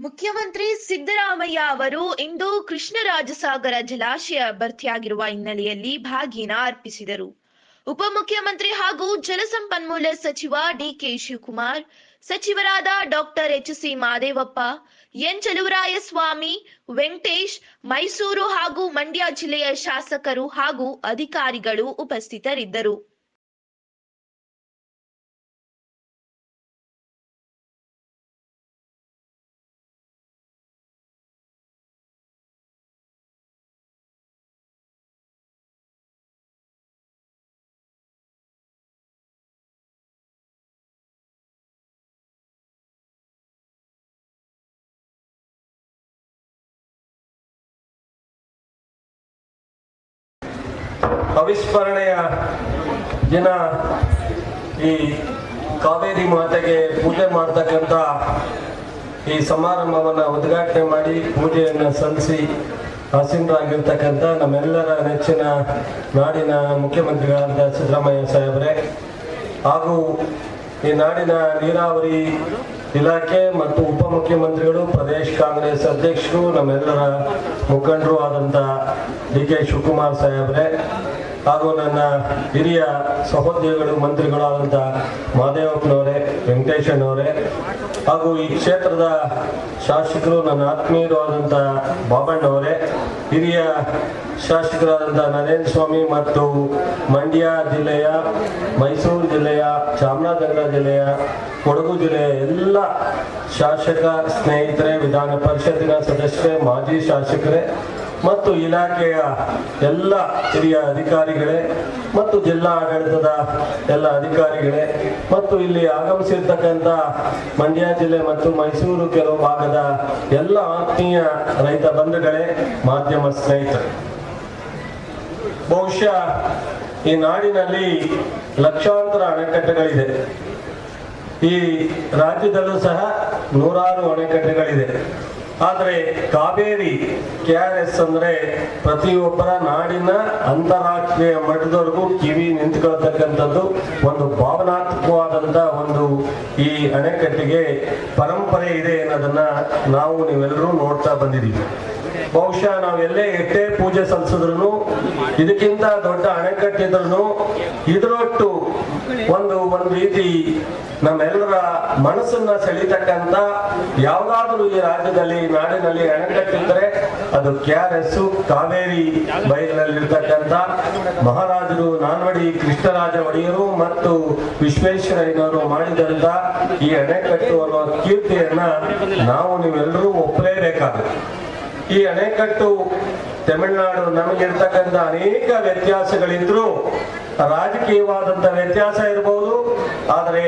ಮುಖ್ಯಮಂತ್ರಿ ಸಿದ್ದರಾಮಯ್ಯ ಅವರು ಇಂದು ಕೃಷ್ಣರಾಜಸಾಗರ ಜಲಾಶಯ ಭರ್ತಿಯಾಗಿರುವ ಹಿನ್ನೆಲೆಯಲ್ಲಿ ಭಾಗಿನ ಅರ್ಪಿಸಿದರು. ಉಪಮುಖ್ಯಮಂತ್ರಿ ಹಾಗೂ ಜಲಸಂಪನ್ಮೂಲ ಸಚಿವ ಡಿಕೆ ಶಿವಕುಮಾರ್, ಸಚಿವರಾದ doctor H C Mahadevappa, N. Chaluvarayaswamy, Venkatesh, Mysuru ಹಾಗೂ ಮಂಡ್ಯ ಜಿಲ್ಲೆಯ ಶಾಸಕರು ಹಾಗೂ ಅಧಿಕಾರಿಗಳು ಉಪಸ್ಥಿತರಿದ್ದರು. ಅವಿಸ್ಮರಣೆಯ ದಿನ ಈ ಕಾವೇರಿ ಮಾತೆಗೆ ಪೂಜೆ ಮಾಡ್ತಕ್ಕಂಥ ಈ ಸಮಾರಂಭವನ್ನು ಉದ್ಘಾಟನೆ ಮಾಡಿ ಪೂಜೆಯನ್ನು ಸಲ್ಲಿಸಿ ಆಸೀನರಾಗಿರ್ತಕ್ಕಂಥ ನಮ್ಮೆಲ್ಲರ ನೆಚ್ಚಿನ ನಾಡಿನ ಮುಖ್ಯಮಂತ್ರಿಗಳಾದ ಸಿದ್ದರಾಮಯ್ಯ ಸಾಹೇಬರೇ ಹಾಗೂ ಈ ನಾಡಿನ ನೀರಾವರಿ ಇಲಾಖೆ ಮತ್ತು ಉಪಮುಖ್ಯಮಂತ್ರಿಗಳು ಪ್ರದೇಶ ಕಾಂಗ್ರೆಸ್ ಅಧ್ಯಕ್ಷರು ನಮ್ಮೆಲ್ಲರ ಮುಖಂಡರು ಆದಂಥ ಡಿ ಕೆ ಶಿವಕುಮಾರ್ ಸಾಹೇಬ್ರೆ ಹಾಗೂ ನನ್ನ ಹಿರಿಯ ಸಹೋದ್ಯೋಗಿಗಳು ಮಂತ್ರಿಗಳಾದಂಥ ಮಹದೇವಪ್ಪನವರೇ ವೆಂಕಟೇಶನವರೇ ಹಾಗೂ ಈ ಕ್ಷೇತ್ರದ ಶಾಸಕರು, ನನ್ನ ಆತ್ಮೀಯರು ಆದಂಥ ಬಾಬಣ್ಣವರೇ ಹಿರಿಯ ಶಾಸಕರಾದಂಥ ನರೇಂದ್ರ ಸ್ವಾಮಿ ಮತ್ತು ಮಂಡ್ಯ ಜಿಲ್ಲೆಯ, ಮೈಸೂರು ಜಿಲ್ಲೆಯ, ಚಾಮರಾಜನಗರ ಜಿಲ್ಲೆಯ, ಕೊಡಗು ಜಿಲ್ಲೆಯ ಎಲ್ಲ ಶಾಸಕ ಸ್ನೇಹಿತರೆ, ವಿಧಾನ ಪರಿಷತ್ತಿನ ಸದಸ್ಯರೇ, ಮಾಜಿ ಶಾಸಕರೇ ಮತ್ತು ಇಲಾಖೆಯ ಎಲ್ಲ ಹಿರಿಯ ಅಧಿಕಾರಿಗಳೇ ಮತ್ತು ಜಿಲ್ಲಾ ಆಡಳಿತದ ಎಲ್ಲ ಅಧಿಕಾರಿಗಳೇ ಮತ್ತು ಇಲ್ಲಿ ಆಗಮಿಸಿರ್ತಕ್ಕಂಥ ಮಂಡ್ಯ ಜಿಲ್ಲೆ ಮತ್ತು ಮೈಸೂರು ಕೆಲವು ಭಾಗದ ಎಲ್ಲ ಆತ್ಮೀಯ ರೈತ ಬಂಧುಗಳೇ, ಮಾಧ್ಯಮ ಸ್ನೇಹಿತರು. ಬಹುಶಃ ಈ ನಾಡಿನಲ್ಲಿ ಲಕ್ಷಾಂತರ ಅಣೆಕಟ್ಟೆಗಳಿದೆ. ಈ ರಾಜ್ಯದಲ್ಲೂ ಸಹ ನೂರಾರು ಅಣೆಕಟ್ಟೆಗಳಿದೆ. ಆದರೆ ಕಾವೇರಿ ಕೆ ಆರ್ ಎಸ್ ಅಂದ್ರೆ ಪ್ರತಿಯೊಬ್ಬರ ನಾಡಿನ ಅಂತಾರಾಷ್ಟ್ರೀಯ ಮಟ್ಟದವರೆಗೂ ಕಿವಿ ನಿಂತ್ಕೊಳ್ತಕ್ಕಂಥದ್ದು ಒಂದು ಭಾವನಾತ್ಮಕವಾದಂತ ಒಂದು ಈ ಅಣೆಕಟ್ಟಿಗೆ ಪರಂಪರೆ ಇದೆ ಅನ್ನೋದನ್ನ ನಾವು ನೀವೆಲ್ಲರೂ ನೋಡ್ತಾ ಬಂದಿದ್ದೀವಿ. ಬಹುಶಃ ನಾವು ಎಲ್ಲೇ ಎಷ್ಟೇ ಪೂಜೆ ಸಲ್ಲಿಸಿದ್ರು ಇದಕ್ಕಿಂತ ದೊಡ್ಡ ಅಣೆಕಟ್ಟಿದ್ರು ಇದರೊಟ್ಟು ಒಂದು ಒಂದು ರೀತಿ ನಮ್ಮೆಲ್ಲರ ಮನಸ್ಸನ್ನ ಸೆಳೀತಕ್ಕಂತ ಯಾವ್ದಾದ್ರು ಈ ರಾಜ್ಯದಲ್ಲಿ ನಾಡಿನಲ್ಲಿ ಅಣೆಕಟ್ಟಿದ್ರೆ ಅದು ಕೆ ಆರ್ ಎಸ್ ಕಾವೇರಿ ಬಯಲಿನಲ್ಲಿರ್ತಕ್ಕಂಥ ಮಹಾರಾಜರು ನಾನ್ವಡಿ ಕೃಷ್ಣರಾಜ ಒಡೆಯರು ಮತ್ತು ವಿಶ್ವೇಶ್ವರಯ್ಯನವರು ಮಾಡಿದಂತ ಈ ಅಣೆಕಟ್ಟು ಅನ್ನೋ ಕೀರ್ತಿಯನ್ನ ನಾವು ನೀವೆಲ್ಲರೂ ಒಪ್ಪಲೇಬೇಕಾಗುತ್ತೆ. ಈ ಅಣೆಕಟ್ಟು ತಮಿಳುನಾಡು ನಮಗಿರ್ತಕ್ಕಂಥ ಅನೇಕ ವ್ಯತ್ಯಾಸಗಳಿದ್ರು. ರಾಜಕೀಯವಾದಂತ ವ್ಯತ್ಯಾಸ ಇರಬಹುದು ಆದರೆ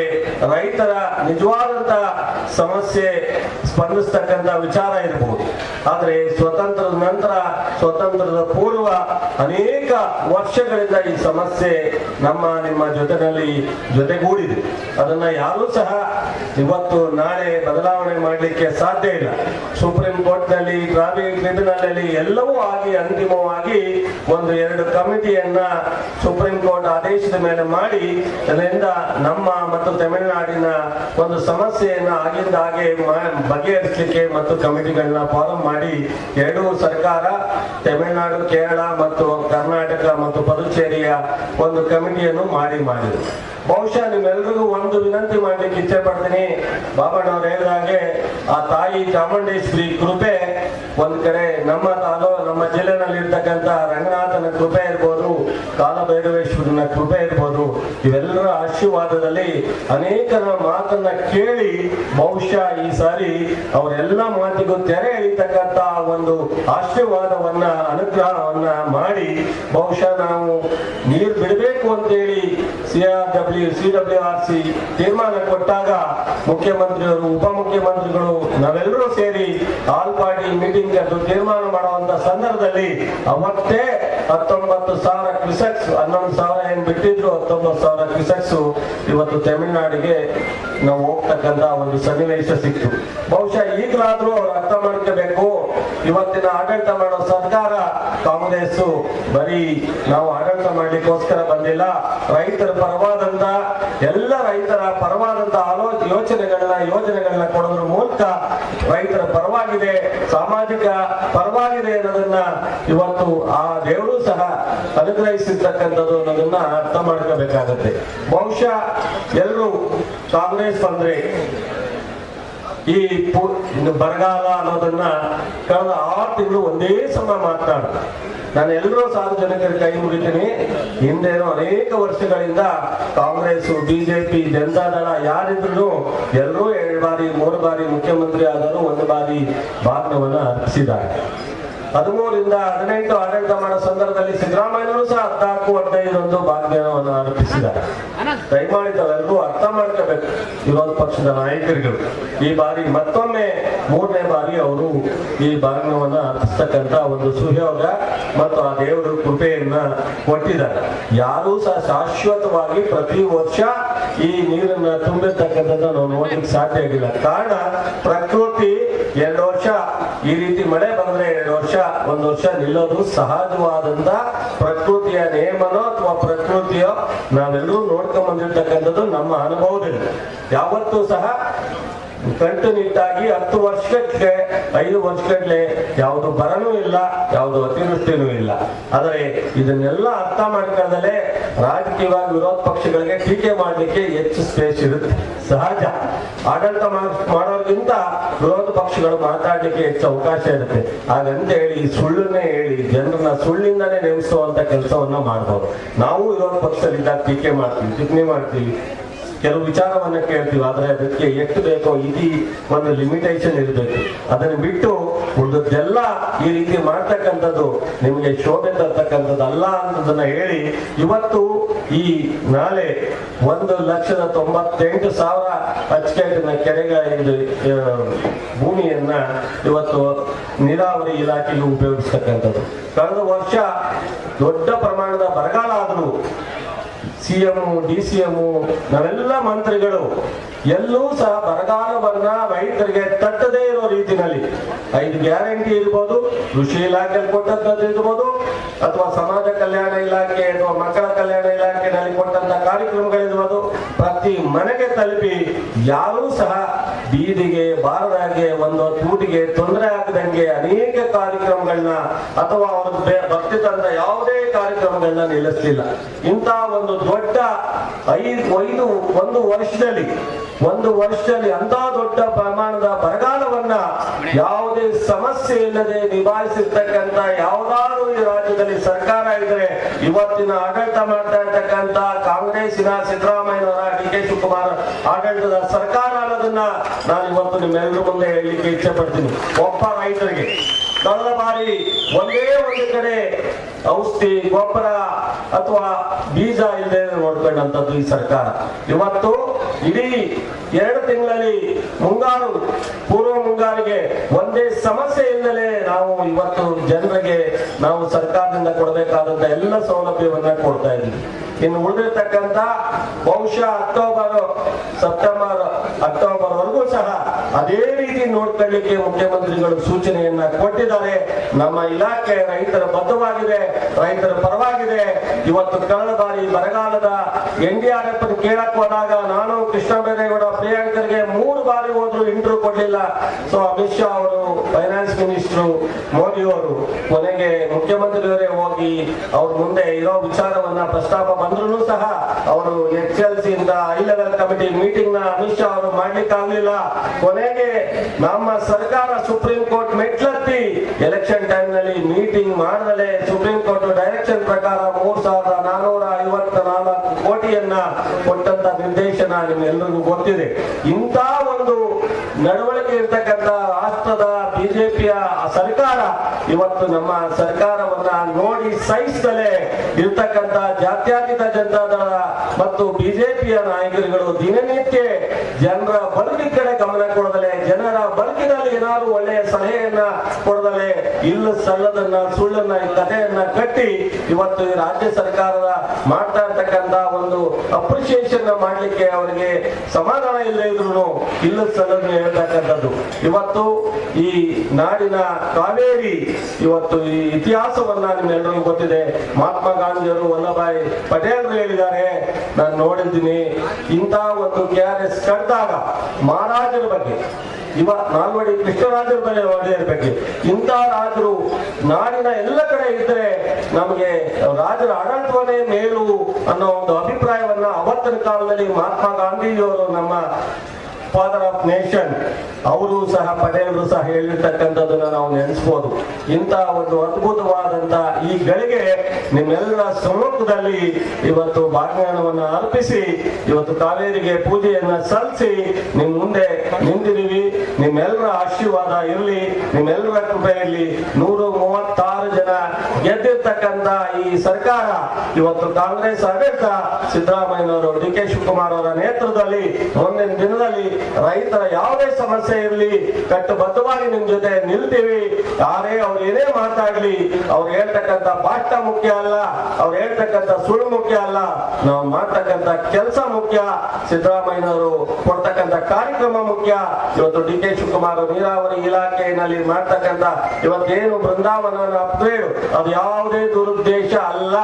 ರೈತರ ನಿಜವಾದಂತ ಸಮಸ್ಯೆ ಸ್ಪಂದಿಸ್ತಕ್ಕಂಥ ವಿಚಾರ ಇರಬಹುದು ಆದರೆ ಸ್ವತಂತ್ರದ ನಂತರ, ಸ್ವತಂತ್ರದ ಪೂರ್ವ ಅನೇಕ ವರ್ಷಗಳಿಂದ ಈ ಸಮಸ್ಯೆ ನಮ್ಮ, ನಿಮ್ಮ ಜೊತೆನಲ್ಲಿ ಜೊತೆಗೂಡಿದೆ. ಅದನ್ನ ಯಾರೂ ಸಹ ಇವತ್ತು ನಾಳೆ ಬದಲಾವಣೆ ಮಾಡಲಿಕ್ಕೆ ಸಾಧ್ಯ ಇಲ್ಲ. ಸುಪ್ರೀಂ ಕೋರ್ಟ್ನಲ್ಲಿ ಟ್ರಾಫಿಕ್ ಟ್ರಿಬ್ಯುನಲ್ ಎಲ್ಲವೂ ಆಗಿ ಅಂತಿಮವಾಗಿ ಒಂದು ಎರಡು ಕಮಿಟಿಯನ್ನ ಸುಪ್ರೀಂ ಕೋರ್ಟ್ ಆದೇಶದ ಮೇಲೆ ಮಾಡಿ ಅದರಿಂದ ನಮ್ಮ ಮತ್ತು ತಮಿಳುನಾಡಿನ ಒಂದು ಸಮಸ್ಯೆಯನ್ನ ಆಗಿಂದ ಹಾಗೆ ಬಗೆಹರಿಸಲಿಕ್ಕೆ ಮತ್ತು ಕಮಿಟಿಗಳನ್ನ ಫಾಲೋ ಮಾಡಿ ಎರಡೂ ಸರ್ಕಾರ, ತಮಿಳುನಾಡು, ಕೇರಳ ಮತ್ತು ಕರ್ನಾಟಕ ಮತ್ತು ಪುದುಚೇರಿಯ ಒಂದು ಕಮಿಟಿಯನ್ನು ಮಾಡಿ ಮಾಡಿದ್ರು. ಬಹುಶಃ ನಿಮ್ಮೆಲ್ಲರಿಗೂ ಒಂದು ವಿನಂತಿ ಮಾಡ್ಲಿಕ್ಕೆ ಇಚ್ಛೆ ಪಡ್ತೀನಿ. ಬಾಬಣ್ಣವ್ರು ಹೇಳಿದಾಗೆ ಆ ತಾಯಿ ಚಾಮುಂಡೇಶ್ವರಿ ಕೃಪೆ, ಒಂದು ಕಡೆ ನಮ್ಮ ತಾಲೂ, ನಮ್ಮ ಜಿಲ್ಲೆನಲ್ಲಿ ಇರ್ತಕ್ಕಂಥ ರಂಗನಾಥನ ಕೃಪೆ ಇರ್ಬೋದು. ಕಾಲಭೈರವೇಶ್ವರನ ಕೃಪೆ ಇರ್ಬೋದು. ಇವೆಲ್ಲರ ಆಶೀರ್ವಾದದಲ್ಲಿ ಅನೇಕರ ಮಾತನ್ನ ಕೇಳಿ ಬಹುಶಃ ಈ ಸಾರಿ ಅವರೆಲ್ಲ ಮಾತಿಗೂ ತೆರೆ ಎಳಿತಕ್ಕಂತ ಒಂದು ಆಶೀರ್ವಾದವನ್ನ, ಅನುಗ್ರಹವನ್ನ ಮಾಡಿ ಬಹುಶಃ ನಾವು ನೀರು ಬಿಡಬೇಕು ಅಂತೇಳಿ C R W, C W R C ತೀರ್ಮಾನ ಕೊಟ್ಟಾಗ ಮುಖ್ಯಮಂತ್ರಿಗಳು ಉಪಮುಖ್ಯಮಂತ್ರಿಗಳು ನಾವೆಲ್ಲರೂ ಸೇರಿ ಆಲ್ ಪಾರ್ಟಿ ಮೀಟಿಂಗ್ ಅದು ತೀರ್ಮಾನ ಮಾಡುವಂತ ಸಂದರ್ಭದಲ್ಲಿ ಅವತ್ತೇ ಹತ್ತೊಂಬತ್ತು ಸಾವಿರ ಕ್ರಿಸಕ್ಸ್, ಹನ್ನೊಂದು ಸಾವಿರ ಏನ್ ಬಿಟ್ಟಿದ್ರು, ಹತ್ತೊಂಬತ್ತು ಸಾವಿರ ಕ್ರಿಸಕ್ಸ್ ಇವತ್ತು ತಮಿಳುನಾಡಿಗೆ ನಾವು ಹೋಗ್ತಕ್ಕಂತ ಒಂದು ಸನ್ನಿವೇಶ ಸಿಕ್ತು. ಬಹುಶಃ ಈಗಲಾದ್ರೂ ಅವ್ರು ಅರ್ಥ ಮಾಡ್ಕೋಬೇಕು. ಇವತ್ತಿನ ಆಡಳಿತ ಮಾಡೋ ಸರ್ಕಾರ ಕಾಂಗ್ರೆಸ್ ಬರೀ ನಾವು ಆಡಳಿತ ಮಾಡ್ಲಿಕ್ಕೋಸ್ಕರ ಬಂದಿಲ್ಲ. ರೈತರ ಪರವಾದಂತ, ಎಲ್ಲ ರೈತರ ಪರವಾದಂತ ಆಲೋ, ಯೋಚನೆಗಳನ್ನ, ಯೋಜನೆಗಳನ್ನ ಕೊಡೋದ್ರ ಮೂಲಕ ರೈತರ ಪರವಾಗಿದೆ, ಸಾಮಾಜಿಕ ಪರವಾಗಿದೆ ಅನ್ನೋದನ್ನ ಇವತ್ತು ಆ ದೇವರು ಸಹ ಅನುಗ್ರಹಿಸಿರ್ತಕ್ಕಂಥದ್ದು ಅನ್ನೋದನ್ನ ಅರ್ಥ ಮಾಡ್ಕೋಬೇಕಾಗತ್ತೆ. ಬಹುಶಃ ಎಲ್ಲರೂ ಕಾಂಗ್ರೆಸ್ ಬಂದ್ರೆ ಈ ಇನ್ನು ಬರಗಾಲ ಅನ್ನೋದನ್ನ ಕಳೆದ ಆರು ತಿಂಗಳು ಒಂದೇ ಸಮ ಮಾತನಾಡ ನಾನು ಎಲ್ಲರೂ ಸಾರ್ವಜನಿಕರ ಕೈ ಮುಗಿತೀನಿ. ಹಿಂದೇನೋ ಅನೇಕ ವರ್ಷಗಳಿಂದ ಕಾಂಗ್ರೆಸ್, ಬಿಜೆಪಿ ಜನತಾದಳ ಯಾರಿದ್ರು ಎಲ್ಲರೂ ಎರಡು ಬಾರಿ, ಮೂರು ಬಾರಿ ಮುಖ್ಯಮಂತ್ರಿ ಆದರೂ ಒಂದು ಬಾರಿ ಭಾಗವನ್ನ ಅರ್ಪಿಸಿದ್ದಾರೆ ಹದಿಮೂರಿಂದ ಹದಿನೆಂಟು ಆಡಳಿತ ಮಾಡೋ ಸಂದರ್ಭದಲ್ಲಿ ಸಿದ್ದರಾಮಯ್ಯನವರು ಸಹ ಹದಿನಾಲ್ಕು ಹದಿನೈದೊಂದು ಭಾಗ್ಯವನ್ನು ಅರ್ಪಿಸಿದ್ದಾರೆ. ದಯಮಾಡಿ ತಾವೆಲ್ಲರೂ ಅರ್ಥ ಮಾಡ್ಕೋಬೇಕು. ವಿರೋಧ ಪಕ್ಷದ ನಾಯಕರುಗಳು, ಈ ಬಾರಿ ಮತ್ತೊಮ್ಮೆ ಮೂರನೇ ಬಾರಿ ಅವರು ಈ ಭಾಗ್ಯವನ್ನು ಅರ್ಪಿಸ್ತಕ್ಕಂತ ಒಂದು ಸುಯೋಗ ಮತ್ತು ಆ ದೇವರ ಕೃಪೆಯನ್ನ ಕೊಟ್ಟಿದ್ದಾರೆ. ಯಾರು ಸಹ ಶಾಶ್ವತವಾಗಿ ಪ್ರತಿ ವರ್ಷ ಈ ನೀರನ್ನ ತುಂಬಿರ್ತಕ್ಕಂಥದ್ದು ನಾವು ನೋಡ್ಲಿಕ್ಕೆ ಸಾಧ್ಯ ಆಗಿಲ್ಲ. ಕಾರಣ ಪ್ರಕೃತಿ ಎರಡು ವರ್ಷ ಈ ರೀತಿ ಮಳೆ ಬಂದ್ರೆ ವರ್ಷ, ಒಂದು ವರ್ಷ ನಿಲ್ಲೋದು ಸಹಜವಾದಂತ ಪ್ರಕೃತಿಯ ನಿಯಮನೋ ಅಥವಾ ಪ್ರಕೃತಿಯೋ ನಾವೆಲ್ಲರೂ ನೋಡ್ಕೊಂಡ್ ಬಂದಿರ್ತಕ್ಕಂಥದ್ದು ನಮ್ಮ ಅನುಭವದಲ್ಲಿ. ಯಾವತ್ತೂ ಸಹ ಕಟ್ಟುನಿಟ್ಟಾಗಿ ಹತ್ತು ವರ್ಷಕ್ಕೆ, ಐದು ವರ್ಷಗಟ್ಟಲೆ ಯಾವುದು ಬರನೂ ಇಲ್ಲ, ಯಾವುದು ಅತಿವೃಷ್ಟಿನೂ ಇಲ್ಲ. ಆದರೆ ಇದನ್ನೆಲ್ಲ ಅರ್ಥ ಮಾಡ್ಕೊಳ್ಳದಲ್ಲೇ ರಾಜಕೀಯವಾಗಿ ವಿರೋಧ ಪಕ್ಷಗಳಿಗೆ ಟೀಕೆ ಮಾಡಲಿಕ್ಕೆ ಹೆಚ್ಚು ಸ್ಪೇಸ್ ಇರುತ್ತೆ. ಸಹಜ. ಆಡಳಿತ ಮಾಡ್- ಮಾಡೋರ್ಗಿಂತ ವಿರೋಧ ಪಕ್ಷಗಳು ಮಾತಾಡಲಿಕ್ಕೆ ಹೆಚ್ಚು ಅವಕಾಶ ಇರುತ್ತೆ. ಹಾಗಂತ ಹೇಳಿ ಸುಳ್ಳನ್ನೇ ಹೇಳಿ, ಜನರನ್ನ ಸುಳ್ಳಿಂದನೇ ನೆಮಿಸುವಂತ ಕೆಲಸವನ್ನ ಮಾಡ್ಬೋದು. ನಾವು ವಿರೋಧ ಪಕ್ಷದಲ್ಲಿದ್ದಾಗ ಟೀಕೆ ಮಾಡ್ತೀವಿ, ಟಿಪ್ಪಣಿ ಮಾಡ್ತೀವಿ. ಕೆಲವು ವಿಚಾರವನ್ನ ಕೇಳ್ತೀವಿ, ಆದ್ರೆ ಅದಕ್ಕೆ ಎಷ್ಟು ಬೇಕೋ ಇಡೀ ಒಂದು ಲಿಮಿಟೇಷನ್ ಇರಬೇಕು. ಅದನ್ನು ಬಿಟ್ಟು ಉಳಿದದ್ದೆಲ್ಲ ಈ ರೀತಿ ಮಾಡ್ತಕ್ಕಂಥದ್ದು ನಿಮಗೆ ಶೋಭೆ ತರ್ತಕ್ಕಂಥದ್ದು ಅಲ್ಲ ಅನ್ನೋದನ್ನ ಹೇಳಿ, ಇವತ್ತು ಈ ನಾಳೆ ಒಂದು ಲಕ್ಷದ ತೊಂಬತ್ತೆಂಟು ಸಾವಿರ ಅಚ್ಚುಕಟ್ಟಿನ ಕೆರೆಗಳ ಭೂಮಿಯನ್ನ ಇವತ್ತು ನೀರಾವರಿ ಇಲಾಖೆಗೆ ಉಪಯೋಗಿಸ್ತಕ್ಕಂಥದ್ದು. ಕಳೆದ ವರ್ಷ ದೊಡ್ಡ ಪ್ರಮಾಣದ ಬರಗಾಲ ಆದರೂ ಸಿಎಂ ಡಿ ಸಿ ಎಂ, ನಾವೆಲ್ಲ ಮಂತ್ರಿಗಳು. ಎಲ್ಲೂ ಸಹ ಬರಗಾಲವನ್ನ ರೈತರಿಗೆ ತಟ್ಟದೇ ಇರೋ ರೀತಿನಲ್ಲಿ. ಐದು ಗ್ಯಾರಂಟಿ ಇರ್ಬೋದು, ಕೃಷಿ ಇಲಾಖೆಯಲ್ಲಿ ಕೊಟ್ಟಂತದ್ದು ಇರ್ಬೋದು, ಅಥವಾ ಸಮಾಜ ಕಲ್ಯಾಣ ಇಲಾಖೆ ಅಥವಾ ಮಕ್ಕಳ ಕಲ್ಯಾಣ ಇಲಾಖೆನಲ್ಲಿ ಕೊಟ್ಟಂತ ಕಾರ್ಯಕ್ರಮಗಳಿರ್ಬೋದು ಪ್ರತಿ ಮನೆಗೆ ತಲುಪಿ ಯಾರೂ ಸಹ ಬೀದಿಗೆ, ಬಾರದಾಗೆ, ಒಂದು ತೂಟಿಗೆ ತೊಂದರೆ ಆಗದಂಗೆ ಅನೇಕ ಕಾರ್ಯಕ್ರಮಗಳನ್ನ ಅಥವಾ ಅವರು ಭಕ್ತಿ ತಂದ ಯಾವುದೇ ಕಾರ್ಯಕ್ರಮಗಳನ್ನ ನಿಲ್ಲಿಸಲಿಲ್ಲ. ಇಂತಹ ಒಂದು ದೊಡ್ಡ ಐದು ಐದು, ಒಂದು ವರ್ಷದಲ್ಲಿ ಒಂದು ವರ್ಷದಲ್ಲಿ ಅಂತ ದೊಡ್ಡ ಪ್ರಮಾಣದ ಬರಗಾಲವನ್ನ ಯಾವುದೇ ಸಮಸ್ಯೆ ಇಲ್ಲದೆ ನಿಭಾಯಿಸಿರ್ತಕ್ಕಂತ ಯಾವ್ದಾದ್ರು ಈ ರಾಜ್ಯದಲ್ಲಿ ಸರ್ಕಾರ ಇದ್ರೆ ಇವತ್ತಿನ ಆಡಳಿತ ಮಾಡ್ತಾ ಇರ್ತಕ್ಕಂತ ಕಾಂಗ್ರೆಸ್ಸಿನ ಸಿದ್ದರಾಮಯ್ಯನವರ, ಡಿ ಕೆ ಶಿವಕುಮಾರ್ ಆಡಳಿತದ ಸರ್ಕಾರ ಅನ್ನೋದನ್ನ ನಾನು ಇವತ್ತು ನಿಮ್ಮೆಲ್ಲರ ಮುಂದೆ ಹೇಳಲಿಕ್ಕೆ ಇಚ್ಛೆ ಪಡ್ತೀನಿ ಒಬ್ಬ ರೈತರಿಗೆ ಕಳೆದ ಬಾರಿ ಒಂದೇ ಒಂದು ಕಡೆ ಔಷಧಿ, ಗೊಬ್ಬರ ಅಥವಾ ಬೀಜ ಇಲ್ಲದೆ ನೋಡ್ಕೊಂಡಂತದ್ದು ಈ ಸರ್ಕಾರ. ಇವತ್ತು ಇಡೀ ಎರಡು ತಿಂಗಳಲ್ಲಿ ಮುಂಗಾರು, ಪೂರ್ವ ಮುಂಗಾರಿಗೆ ಒಂದೇ ಸಮಸ್ಯೆ ಇಲ್ಲದೆ ನಾವು ಇವತ್ತು ಜನರಿಗೆ ನಾವು ಸರ್ಕಾರದಿಂದ ಕೊಡಬೇಕಾದಂತ ಎಲ್ಲ ಸೌಲಭ್ಯವನ್ನ ಕೊಡ್ತಾ ಇದ್ವಿ ಇನ್ನು ಉಳಿದಿರ್ತಕ್ಕಂತ ಬಹುಶಃ ಅಕ್ಟೋಬರ್ ಸೆಪ್ಟೆಂಬರ್ ಅಕ್ಟೋಬರ್ ಸಹ ಅದೇ ರೀತಿ ನೋಡ್ಕೊಳ್ಳಿಕ್ಕೆ ಮುಖ್ಯಮಂತ್ರಿಗಳು ಸೂಚನೆಯನ್ನ ಕೊಟ್ಟಿದ್ದಾರೆ. ನಮ್ಮ ಇಲಾಖೆ ರೈತರ ಬದ್ಧವಾಗಿದೆ, ರೈತರ ಪರವಾಗಿದೆ. ಇವತ್ತು ಕಳೆದ ಬಾರಿ ಬರಗಾಲದ ಎನ್ ಡಿ ಆರ್ ಎಫ್ ಕೇಳಕ್ ಹೋದಾಗ ನಾನು ಕೃಷ್ಣ ಬೇರೇಗೌಡ ಪ್ರಿಯಾಂಕರ್ಗೆ ಮೂರು ಬಾರಿ ಹೋದ್ರು ಇಂಟರ್ವ್ಯೂ ಕೊಡ್ಲಿಲ್ಲ. ಸೊ ಅಮಿತ್ ಶಾ ಅವರು ಫೈನಾನ್ಸ್ ಮಿನಿಸ್ಟ್ರು ಮೋದಿ ಅವರು ಕೊನೆಗೆ ಮುಖ್ಯಮಂತ್ರಿಯವರೇ ಹೋಗಿ ಅವ್ರ ಮುಂದೆ ಇರೋ ವಿಚಾರವನ್ನ ಪ್ರಸ್ತಾಪ ಬಂದ್ರು ಸಹ ಅವರು ಎಚ್ ಎಲ್ ಸಿ ಇಂದ ಹೈ ಲೆವೆಲ್ ಕಮಿಟಿ ಮೀಟಿಂಗ್ನ ಅಮಿತ್ ಶಾ ಅವರು ಮಾಡ್ಲಿಕ್ಕಾಗ್ಲಿಲ್ಲ. ಕೊನೆಗೆ ನಮ್ಮ ಸರ್ಕಾರ ಸುಪ್ರೀಂ ಕೋರ್ಟ್ ಮೆಟ್ಲತ್ತಿ ಎಲೆಕ್ಷನ್ ಟೈಮ್ನಲ್ಲಿ ಮೀಟಿಂಗ್ ಮಾಡದಲೆ ಸುಪ್ರೀಂ ಕೋರ್ಟ್ ಡೈರೆಕ್ಷನ್ ಪ್ರಕಾರ ಮೂರ್ ಸಾವಿರದ ನಾನೂರ ಐವತ್ತ ನಾಲ್ಕು ಕೋಟಿಯನ್ನ ಕೊಟ್ಟಂತ ನಿರ್ದೇಶನ ನಿಮ್ಗೆಲ್ಲರಿಗೂ ಗೊತ್ತಿದೆ. ಇಂಥ ಒಂದು ನಡವಳಿಕೆ ಇರ್ತಕ್ಕಂಥ ರಾಷ್ಟ್ರದ ಬಿಜೆಪಿಯ ಸರ್ಕಾರ ಇವತ್ತು ನಮ್ಮ ಸರ್ಕಾರವನ್ನ ನೋಡಿ ಸಹಿಸದಲೇ ಇರ್ತಕ್ಕಂಥ ಜಾತ್ಯತೀತ ಜನತಾದಳ ಮತ್ತು ಬಿಜೆಪಿಯ ನಾಯಕರುಗಳು ದಿನನಿತ್ಯ ಜನರ ಬದುಕಿನ ಕಡೆ ಗಮನ ಕೊಡದಲೆ, ಜನರ ಬದುಕಿನಲ್ಲಿ ಏನಾದ್ರು ಒಳ್ಳೆಯ ಸಲಹೆಯನ್ನ ಕೊಡದಲೆ, ಇಲ್ಲ ಸಲ್ಲದನ್ನ, ಸುಳ್ಳನ್ನ ಕಥೆಯನ್ನ ಕಟ್ಟಿ ಇವತ್ತು ರಾಜ್ಯ ಸರ್ಕಾರದ ಮಾಡ್ತಾ ಇರ್ತಕ್ಕಂತ ಒಂದು ಅಪ್ರಿಸಿಯೇಷನ್ ಮಾಡ್ಲಿಕ್ಕೆ ಅವರಿಗೆ ಸಮಾಧಾನ ಇಲ್ಲದೆ ಇದ್ರು ಇಲ್ಲ ಸಲ್ಲದನ್ನ ಹೇಳ್ತಕ್ಕಂಥದ್ದು ಇವತ್ತು ಈ ನಾಡಿನ ಕಾವೇರಿ ಇವತ್ತು ಈ ಇತಿಹಾಸವನ್ನ ನಿಮ್ಮೆಲ್ಲರಿಗೂ ಗೊತ್ತಿದೆ. ಮಹಾತ್ಮ ಗಾಂಧಿಯವರು ವಲ್ಲಭಾಯಿ ಪಟೇಲ್ ಹೇಳಿದ್ದಾರೆ. ನಾನು ನೋಡಿದ್ದೀನಿ ಇಂಥ ಒಂದು ಕೆ ಆರ್ ಎಸ್ ಕಟ್ಟಿದಾಗ ಮಹಾರಾಜರ ಬಗ್ಗೆ, ಇವ ನಾಲ್ವಡಿ ಕೃಷ್ಣರಾಜರ ಬಗ್ಗೆ ಬಗ್ಗೆ ಇಂಥ ರಾಜರು ನಾಡಿನ ಎಲ್ಲ ಕಡೆ ಇದ್ರೆ ನಮಗೆ ರಾಜರ ಆಡಳಿತವನ್ನೇ ಮೇಲು ಅನ್ನೋ ಒಂದು ಅಭಿಪ್ರಾಯವನ್ನ ಅವತ್ತಿನ ಕಾಲದಲ್ಲಿ ಮಹಾತ್ಮ ಗಾಂಧೀಜಿಯವರು ನಮ್ಮ ಫಾದರ್ ಆಫ್ ನೇಷನ್ ಅವರು ಸಹ ಪಟೇಲರು ಸಹ ಹೇಳಿರ್ತಕ್ಕಂಥದ್ದನ್ನ ನಾವು ನೆನೆಸ್ಬೋದು. ಇಂತಹ ಒಂದು ಅದ್ಭುತವಾದಂತ ಈ ಗಳಿಗೆ ನಿಮ್ಮೆಲ್ಲರ ಸಮ್ಮುಖದಲ್ಲಿ ಇವತ್ತು ಭಾಗ್ಯವನ್ನು ಅರ್ಪಿಸಿ, ಇವತ್ತು ಕಾವೇರಿಗೆ ಪೂಜೆಯನ್ನ ಸಲ್ಲಿಸಿ, ನಿಮ್ ಮುಂದೆ ನಿಂತಿದ್ದೀವಿ. ನಿಮ್ಮೆಲ್ಲರ ಆಶೀರ್ವಾದ ಇರಲಿ. ನಿಮ್ಮೆಲ್ಲರ ಕೃಪೆ ಇರಲಿ ನೂರು ಮೂವತ್ತಾರು ಜನ ಗೆದ್ದಿರ್ತಕ್ಕಂಥ ಈ ಸರ್ಕಾರ ಇವತ್ತು ಕಾಂಗ್ರೆಸ್ ಆಡಳಿತ ಸಿದ್ದರಾಮಯ್ಯನವರು ಡಿ ಕೆ ಶಿವಕುಮಾರ್ ಅವರ ನೇತೃತ್ವದಲ್ಲಿ ಮುಂದಿನ ದಿನದಲ್ಲಿ ರೈತರ ಯಾವುದೇ ಸಮಸ್ಯೆ ಇರಲಿ, ಕಟ್ಟುಬದ್ಧವಾಗಿ ನಿಮ್ ಜೊತೆ ನಿಲ್ತೀವಿ. ಯಾರೇ ಅವ್ರು ಏನೇ ಮಾತಾಡ್ಲಿ ಅವ್ರು ಹೇಳ್ತಕ್ಕಂತ ಪಾಠ ಮುಖ್ಯ ಅಲ್ಲ, ಅವ್ರು ಹೇಳ್ತಕ್ಕಂತ ಸುಳ್ಳು ಮುಖ್ಯ ಅಲ್ಲ, ನಾವು ಮಾಡ್ತಕ್ಕಂತ ಕೆಲಸ ಮುಖ್ಯ. ಸಿದ್ದರಾಮಯ್ಯನವರು ಕೊಡ್ತಕ್ಕಂತ ಕಾರ್ಯಕ್ರಮ ಮುಖ್ಯ. ಇವತ್ತು ಡಿ ಕೆ ಶಿವಕುಮಾರ್ ನೀರಾವರಿ ಇಲಾಖೆಯಲ್ಲಿ ಮಾಡ್ತಕ್ಕಂತ ಇವತ್ತೇನು ಬೃಂದಾವನ ಅಪ್ಗ್ರೇಡ್ ಅದು ಯಾವುದೇ ದುರುದ್ದೇಶ ಅಲ್ಲ.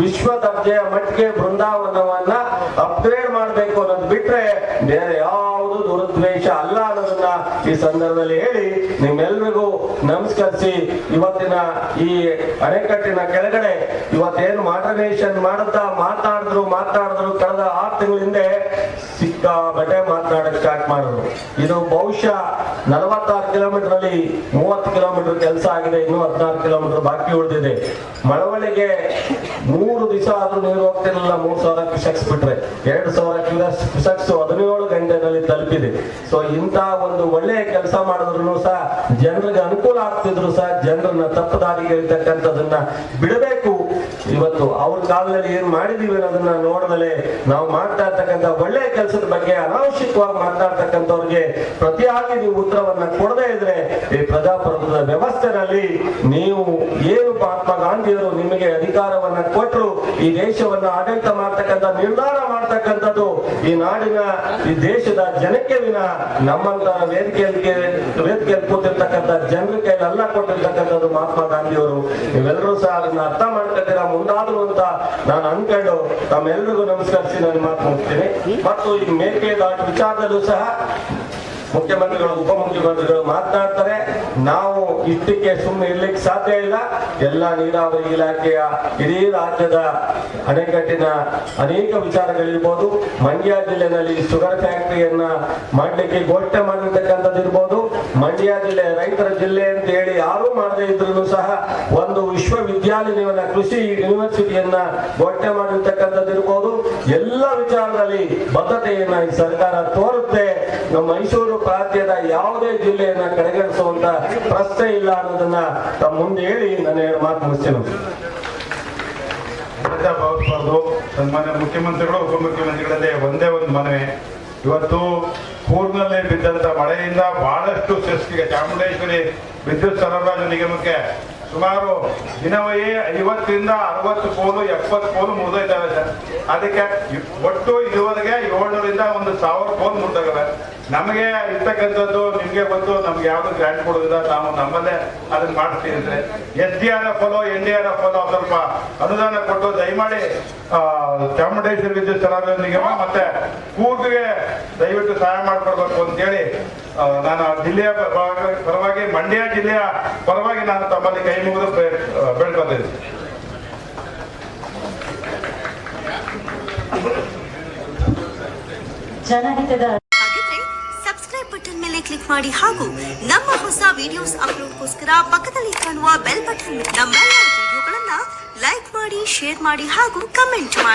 ವಿಶ್ವ ದರ್ಜೆಯ ಮಟ್ಟಿಗೆ ಬೃಂದಾವನವನ್ನ ಅಪ್ಗ್ರೇಡ್ ಮಾಡಬೇಕು ಅನ್ನೋದು ಬಿಟ್ರೆ ಬೇರೆ ಯಾವುದು ದುರುದ್ದೇಶ ಅಲ್ಲ ಅನ್ನೋದನ್ನ ಈ ಸಂದರ್ಭದಲ್ಲಿ ಹೇಳಿ ನಿಮ್ಮೆಲ್ರಿಗೂ ನಮಸ್ಕರಿಸಿ. ಇವತ್ತಿನ ಈ ಅಣೆಕಟ್ಟಿನ ಕೆಳಗಡೆ ಇವತ್ತೇನು ಮಾಡರ್ನೇಷನ್ ಮಾಡುತ್ತಾ ಮಾತಾಡಿದ್ರು ಮಾತಾಡಿದ್ರು, ಕಳೆದ ಆರು ತಿಂಗಳ ಹಿಂದೆ ಸಿಕ್ಕಾಬಟ್ಟೆ ಮಾತನಾಡಕ್ ಸ್ಟಾರ್ಟ್ ಮಾಡಿದ್ರು. ಇದು ಬಹುಶಃ ನಲವತ್ತಾರು ಕಿಲೋಮೀಟರ್ ಅಲ್ಲಿ ಮೂವತ್ತು ಕಿಲೋಮೀಟರ್ ಕೆಲಸ ಆಗಿದೆ, ಇನ್ನೂ ಹದಿನಾರು ಕಿಲೋಮೀಟರ್ ಬಾಕಿ ಉಳಿದಿದೆ. ಮಳವಳಿಗೆ ಮೂರು ದಿವಸ ಆದ್ರೂ ನೀರು ಹೋಗ್ತಿರಲಿಲ್ಲ, ಮೂರ್ ಸಾವಿರ ಕ್ಯೂಸೆಕ್ಸ್ ಬಿಟ್ರೆ. ಎರಡು ಸಾವಿರ ಕ್ಯೂಸೆಕ್ಸ್ ಹದಿನೇಳು ಗಂಟೆನಲ್ಲಿ ತಲುಪಿದೆ. ಸೊ ಇಂತ ಒಂದು ಒಳ್ಳೆಯ ಕೆಲಸ ಮಾಡಿದ್ರು ಸಹ ಜನರಿಗೆ ಅನುಕೂಲ ಆಗ್ತಿದ್ರು ಸಹ, ಜನರನ್ನ ತಪ್ಪು ದಾರಿಗೆ ಇರ್ತಕ್ಕಂಥದನ್ನ ಬಿಡಬೇಕು ಇವತ್ತು ಅವ್ರ ಕಾಲದಲ್ಲಿ ಏನ್ ಮಾಡಿದೀವಿ ಅನ್ನೋದನ್ನ ನೋಡದಲೆ ನಾವು ಮಾಡ್ತಾ ಇರ್ತಕ್ಕಂಥ ಒಳ್ಳೆಯ ಕೆಲಸದ ಬಗ್ಗೆ ಅನಾವಶ್ಯಕವಾಗಿ ಮಾತಾಡ್ತಕ್ಕಂಥವ್ರಿಗೆ ಪ್ರತಿಯಾಗಿ ನೀವು ಉತ್ತರವನ್ನ ಕೊಡದೇ ಇದ್ರೆ ಈ ಪ್ರಜಾಪ್ರಭುತ್ವದ ವ್ಯವಸ್ಥೆನಲ್ಲಿ ನೀವು ಏನು ಮಹಾತ್ಮ ಗಾಂಧಿಯವರು ನಿಮಗೆ ಅಧಿಕಾರವನ್ನ ಕೊಟ್ಟರು ಈ ದೇಶವನ್ನ ಆಡಳಿತ ಮಾಡ್ತಕ್ಕಂಥ, ನಿರ್ಧಾರ ಮಾಡ್ತಕ್ಕಂಥದ್ದು ಈ ನಾಡಿನ, ಈ ದೇಶದ ಜನಕ್ಕೆ ವಿನ ನಮ್ಮಂತ ವೇದಿಕೆಯಲ್ಲಿ ವೇದಿಕೆಯಲ್ಲಿ ಕೂತಿರ್ತಕ್ಕಂಥ ಜನರ ಕೈಲಿ ಕೊಟ್ಟಿರ್ತಕ್ಕಂಥದ್ದು ಮಹಾತ್ಮ ಗಾಂಧಿಯವರು. ನೀವೆಲ್ಲರೂ ಸಹ ಅದನ್ನ ಅರ್ಥ ಮಾಡ್ಕೊಂಡಿರ ಮುಂದಾದ್ರು ಅಂತ ನಾನು ಅನ್ಕೊಂಡು ತಮ್ಮೆಲ್ಲರಿಗೂ ನಮಸ್ಕರಿಸಿ ನಾನು ಮಾತು ಮುಗಿಸ್ತೀನಿ ಮತ್ತು ಈ ಮೇಕೆದಾಟು ವಿಚಾರದಲ್ಲೂ ಸಹ ಮುಖ್ಯಮಂತ್ರಿಗಳು, ಉಪಮುಖ್ಯಮಂತ್ರಿಗಳು ಮಾತನಾಡ್ತಾರೆ. ನಾವು ಇಷ್ಟಕ್ಕೆ ಸುಮ್ಮನೆ ಇರ್ಲಿಕ್ಕೆ ಸಾಧ್ಯ ಇಲ್ಲ. ಎಲ್ಲ ನೀರಾವರಿ ಇಲಾಖೆಯ, ಇಡೀ ರಾಜ್ಯದ ಅಣೆಕಟ್ಟಿನ ಅನೇಕ ವಿಚಾರಗಳಿರ್ಬೋದು. ಮಂಡ್ಯ ಜಿಲ್ಲೆನಲ್ಲಿ ಶುಗರ್ ಫ್ಯಾಕ್ಟರಿಯನ್ನ ಮಾಡ್ಲಿಕ್ಕೆ ಘೋಷಣೆ ಮಾಡಿರ್ತಕ್ಕಂಥದ್ದು ಇರ್ಬೋದು ಮಂಡ್ಯ ಜಿಲ್ಲೆ ರೈತರ ಜಿಲ್ಲೆ ಅಂತ ಹೇಳಿ ಯಾರು ಮಾಡದೇ ಇದ್ರು ಸಹ ಒಂದು ವಿಶ್ವವಿದ್ಯಾಲಯವನ್ನ ಕೃಷಿ ಯೂನಿವರ್ಸಿಟಿಯನ್ನ ಘೋಷಣೆ ಮಾಡಿರ್ತಕ್ಕಂಥದ್ದು ಇರ್ಬೋದು. ಎಲ್ಲ ವಿಚಾರದಲ್ಲಿ ಬದ್ಧತೆಯನ್ನ ಈ ಸರ್ಕಾರ ತೋರುತ್ತೆ. ನಮ್ಮ ಮೈಸೂರು ಪ್ರಾಂತ್ಯದ ಯಾವುದೇ ಜಿಲ್ಲೆಯನ್ನ ಕಡೆಗಣಿಸುವಂತ ಪ್ರಶ್ನೆ ಇಲ್ಲ ಅನ್ನೋದನ್ನ ತಮ್ಮ ಮುಂದೆ ಹೇಳಿ ನಾನು ಮಾತು ಮುಗಿಸ್ತೇನೆ. ಭಾವಿಸಬಾರ್ದು ಸನ್ಮಾನ್ಯ ಮುಖ್ಯಮಂತ್ರಿಗಳು, ಉಪಮುಖ್ಯಮಂತ್ರಿಗಳಲ್ಲಿ ಒಂದೇ ಒಂದು ಮನವಿ. ಇವತ್ತು ಕೂರ್ನಲ್ಲಿ ಬಿದ್ದಂತ ಮಳೆಯಿಂದ ಬಹಳಷ್ಟು ಸೃಷ್ಟಿಗೆ ಚಾಮುಂಡೇಶ್ವರಿ ವಿದ್ಯುತ್ ಸರಬರಾಜು ನಿಗಮಕ್ಕೆ ಸುಮಾರು ದಿನವೇ ಐವತ್ತರಿಂದ ಅರವತ್ತು ಪೋಲು, ಎಪ್ಪತ್ತು ಪೋಲು ಮುರಿದೋಯ್ತವೆ ಸರ್. ಅದಕ್ಕೆ ಒಟ್ಟು ಇದುವರೆಗೆ ಏಳ್ನೂರಿಂದ ಒಂದು ಸಾವಿರ ಪೋಲ್ ಮುರಿದೋಗವೆ. ನಮಗೆ ಇರ್ತಕ್ಕಂಥದ್ದು ನಿಮಗೆ ಗೊತ್ತು, ನಮ್ಗೆ ಯಾವ್ದು ಗ್ರ್ಯಾಂಡ್ ಕೊಡೋದಿಲ್ಲ ನಾವು ನಮ್ಮಲ್ಲೇ ಅದನ್ನ ಮಾಡ್ತೀವಿ ಅಂದ್ರೆ. ಎಸ್ ಡಿ ಆರ್ ಎಫ್ ಅಲ್ಲೋ, ಎನ್ ಡಿ ಆರ್ ಎಫ್ ಅಲ್ಲೋ ಸ್ವಲ್ಪ ಅನುದಾನ ಕೊಟ್ಟು ದಯಮಾಡಿ ಚಾಮುಂಡೇಶ್ವರಿ ವಿದ್ಯುತ್ ಸರಬರಾಜು ನಿಗಮ ಮತ್ತೆ ಕೂರ್ಗಿಗೆ ದಯವಿಟ್ಟು ಸಹಾಯ ಮಾಡ್ಕೊಡ್ಬೇಕು ಅಂತೇಳಿ ನಾನು ಜಿಲ್ಲೆಯ ಪರವಾಗಿ- ಪರವಾಗಿ ಮಂಡ್ಯ ಜಿಲ್ಲೆಯ ಪರವಾಗಿ ನಾನು ತಮ್ಮಲ್ಲಿ ಕೈ ಮುಗಿದು ಬೆಳ್ಕೊಂಡಿದ್ದೀನಿ ಜನಹಿತದ ಹಾಗಿದ್ರೆ ಸಬ್ಸ್ಕ್ರೈಬ್ ಬಟನ್ ಮೇಲೆ ಕ್ಲಿಕ್ ಮಾಡಿ ಹಾಗೂ ನಮ್ಮ ಹೊಸ ವಿಡಿಯೋಸ್ ಅಪ್ಲೋಡ್ಗೋಸ್ಕರ ಪಕ್ಕದಲ್ಲಿ ಕಾಣುವ ಬೆಲ್ ಬಟನ್ ನಮ್ಮ ವಿಡಿಯೋಗಳನ್ನ ಲೈಕ್ ಮಾಡಿ ಶೇರ್ ಮಾಡಿ ಹಾಗೂ ಕಮೆಂಟ್ ಮಾಡಿ.